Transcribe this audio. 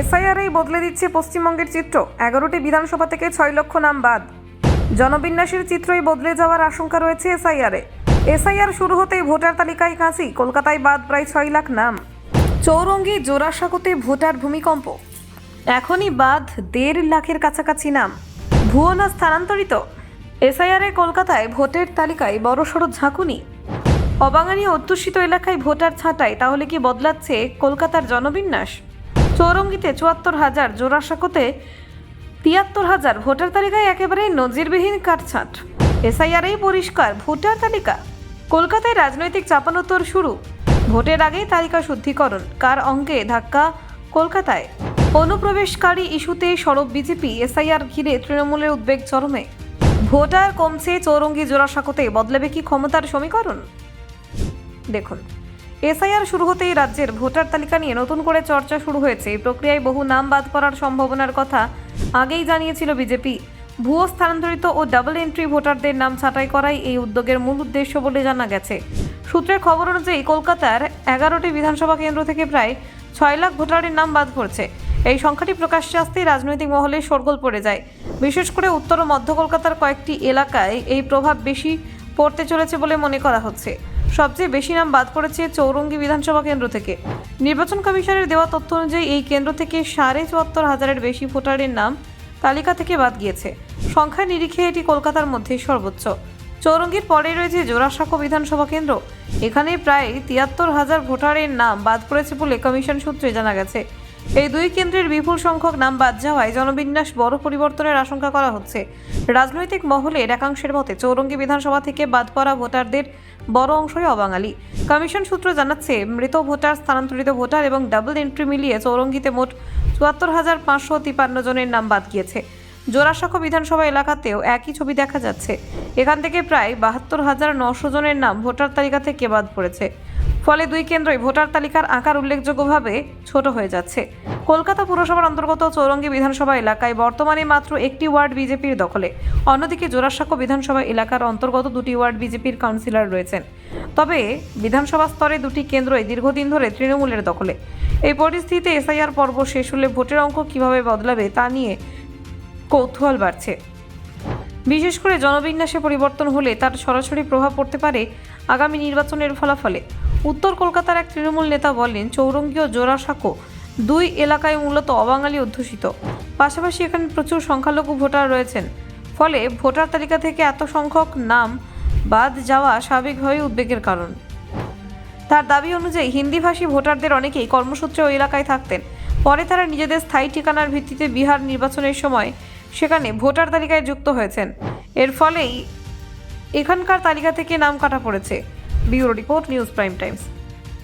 এসআইআরই বদলে দিচ্ছে পশ্চিমবঙ্গের চিত্র। এগারোটি বিধানসভা থেকে ছয় লক্ষ নাম বাদ। জনবিন্যাসের চিত্রই বদলে যাওয়ার আশঙ্কা রয়েছে এসআইআরে। এসআইআর শুরু হতেই ভোটার তালিকায় কাঁচি কলকাতায় বাদ প্রায় ছয় লাখ নাম। চৌরঙ্গি জোড়াসাঁকোতে ভোটার ভূমিকম্প। এখনই বাদ দেড় লাখের কাছাকাছি নাম। ভুয়ো না স্থানান্তরিত। এসআইআরে কলকাতায় ভোটের তালিকায় বড়সড় ঝাঁকুনি। অবাঙালি অধ্যুষিত এলাকায় ভোটার ছাঁটাই, তাহলে কি বদলাচ্ছে কলকাতার জনবিন্যাস? চৌরঙ্গিতে চুয়াত্তর হাজার, জোড়াসাঁকোতে তিয়াত্তর হাজার, ভোটার তালিকায় একেবারে নজিরবিহীন কাটছাঁট। এসআইআরেই পরিষ্কার, ভোটার তালিকা। কলকাতায় রাজনৈতিক চাপানোত্তর শুরু। ভোটের আগেই তালিকা শুদ্ধিকরণ। কার অঙ্কে ধাক্কা? কলকাতায়। অনুপ্রবেশকারী ইস্যুতে সরব বিজেপি, এসআইআর ঘিরে তৃণমূলের উদ্বেগ চরমে। ভোটার কমছে চৌরঙ্গি জোড়াসাঁকোতে, বদলাবে কি ক্ষমতার সমীকরণ? দেখুন। এসআইআর শুরু হতেই রাজ্যের ভোটার তালিকা নিয়ে নতুন করে চর্চা শুরু হয়েছে। এই প্রক্রিয়ায় বহু নাম বাদ করার সম্ভাবনার কথা আগেই জানিয়েছিল বিজেপি। ভুয়ো স্থানান্তরিত ও ডাবল এন্ট্রি ভোটারদের নাম ছাঁটাই করাই এই উদ্যোগের মূল উদ্দেশ্য বলে জানা গেছে। সূত্রের খবর অনুযায়ী কলকাতার এগারোটি বিধানসভা কেন্দ্র থেকে প্রায় ছয় লাখ ভোটারের নাম বাদ পড়ছে। এই সংখ্যাটি প্রকাশ্যে আসতেই রাজনৈতিক মহলে শোরগোল পড়ে যায়। বিশেষ করে উত্তর ও মধ্য কলকাতার কয়েকটি এলাকায় এই প্রভাব বেশি পড়তে চলেছে বলে মনে করা হচ্ছে। সবচেয়ে বেশি নাম বাদ পড়েছে চৌরঙ্গি বিধানসভা কেন্দ্র থেকে। নির্বাচন কমিশনের দেওয়া তথ্য অনুযায়ী এই কেন্দ্র থেকে সাড়ে চুয়াত্তর হাজারের বেশি ভোটারের নাম তালিকা থেকে বাদ গিয়েছে। সংখ্যা নিরিখে এটি কলকাতার মধ্যে সর্বোচ্চ। চৌরঙ্গির পরে রয়েছে জোড়াসাঁকো বিধানসভা কেন্দ্র। এখানে প্রায় তিয়াত্তর হাজার ভোটারের নাম বাদ পড়েছে বলে কমিশন সূত্রে জানা গেছে। এই দুই কেন্দ্রের বিপুল সংখ্যক নাম বাদ যাওয়ায় জনবিন্যাস বড় পরিবর্তনের আশঙ্কা করা হচ্ছে। রাজনৈতিক মহলের একাংশের মতে চৌরঙ্গি বিধানসভা থেকে বাদ পড়া ভোটারদের বড় অংশই অবাঙালি। কমিশন সূত্র জানাচ্ছে, মৃত ভোটার, স্থানান্তরিত ভোটার এবং ডাবল এন্ট্রি মিলিয়ে চৌরঙ্গিতে মোট চুয়াত্তর হাজার পাঁচশো তিপান্ন জনের নাম বাদ গিয়েছে। জোড়াসাঁকো বিধানসভা এলাকাতেও একই ছবি দেখা যাচ্ছে। এখান থেকে প্রায় বাহাত্তর হাজার নশো জনের নাম ভোটার তালিকা থেকে বাদ পড়েছে। ফলে দুই কেন্দ্রই ভোটার তালিকার আকার উল্লেখযোগ্যভাবে ছোট হয়ে যাচ্ছে। কলকাতা পুরসভার অন্তর্গত চৌরঙ্গি বিধানসভা এলাকায় বর্তমানে মাত্র একটি ওয়ার্ড বিজেপির দখলে। অন্যদিকে জোড়াসাঁকো বিধানসভা এলাকার অন্তর্গত দুটি ওয়ার্ড বিজেপির কাউন্সিলর রয়েছেন। তবে বিধানসভা স্তরে দুটি কেন্দ্রই দীর্ঘদিন ধরে তৃণমূলের দখলে। এই পরিস্থিতিতে এসআইআর পর্ব শেষ হলে ভোটের অঙ্ক কীভাবে বদলাবে তা নিয়ে কৌতূহল বাড়ছে। বিশেষ করে জনবিন্যাসে পরিবর্তন হলে তার সরাসরি প্রভাব পড়তে পারে আগামী নির্বাচনের ফলাফলে। উত্তর কলকাতার এক তৃণমূল নেতা বলেন, চৌরঙ্গী ও জোড়াসাঁকো দুই এলাকায় মূলত অবাঙালি অধ্যুষিত। পাশাপাশি এখানে প্রচুর সংখ্যালঘু ভোটার রয়েছেন। ফলে ভোটার তালিকা থেকে এত সংখ্যক নাম বাদ যাওয়া স্বাভাবিকভাবেই উদ্বেগের কারণ। তার দাবি অনুযায়ী, হিন্দিভাষী ভোটারদের অনেকেই কর্মসূত্রে ওই এলাকায় থাকতেন। পরে তারা নিজেদের স্থায়ী ঠিকানার ভিত্তিতে বিহার নির্বাচনের সময় সেখানে ভোটার তালিকায় যুক্ত হয়েছেন। এর ফলেই এখানকার তালিকা থেকে নাম কাটা পড়েছে। Bureau report news prime times